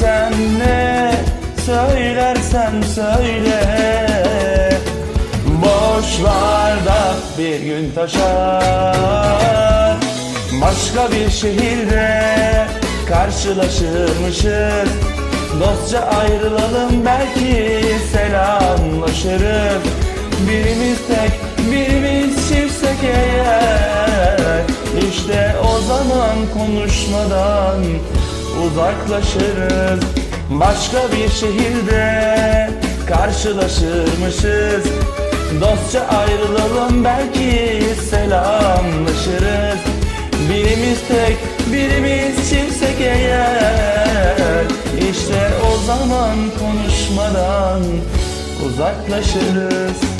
Sen ne? Söylersen söyle. Boş var da bir gün taşar. Başka bir şehirde karşılaşırmışız. Dostça ayrılalım belki selamlaşırız. Birimiz tek birimiz çiftsek eğer. İşte o zaman konuşmadan uzaklaşırız. Başka bir şehirde karşılaşırmışız Dostça ayrılalım belki selamlaşırız. Birimiz tek birimiz çiftsek eğer. İşte o zaman konuşmadan uzaklaşırız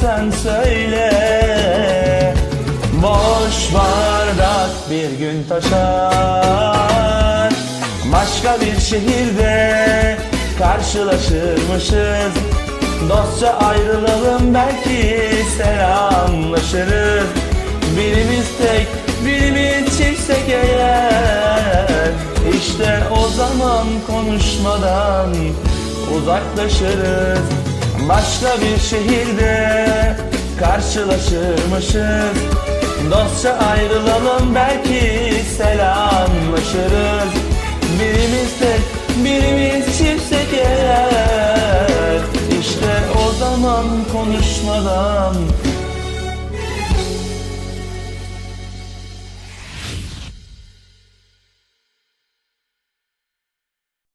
söylersen söyle. Boş bardak bir gün taşar. Başka bir şehirde karşılaşırmışız. Dostça ayrılalım belki selamlaşırız. Birimiz tek birimiz çiftsek eğer İşte o zaman konuşmadan uzaklaşırız Başka bir şehirde karşılaşırmışız. Dostça ayrılalım belki selamlaşırız. Birimiz tek birimiz çiftsek eğer İşte o zaman konuşmadan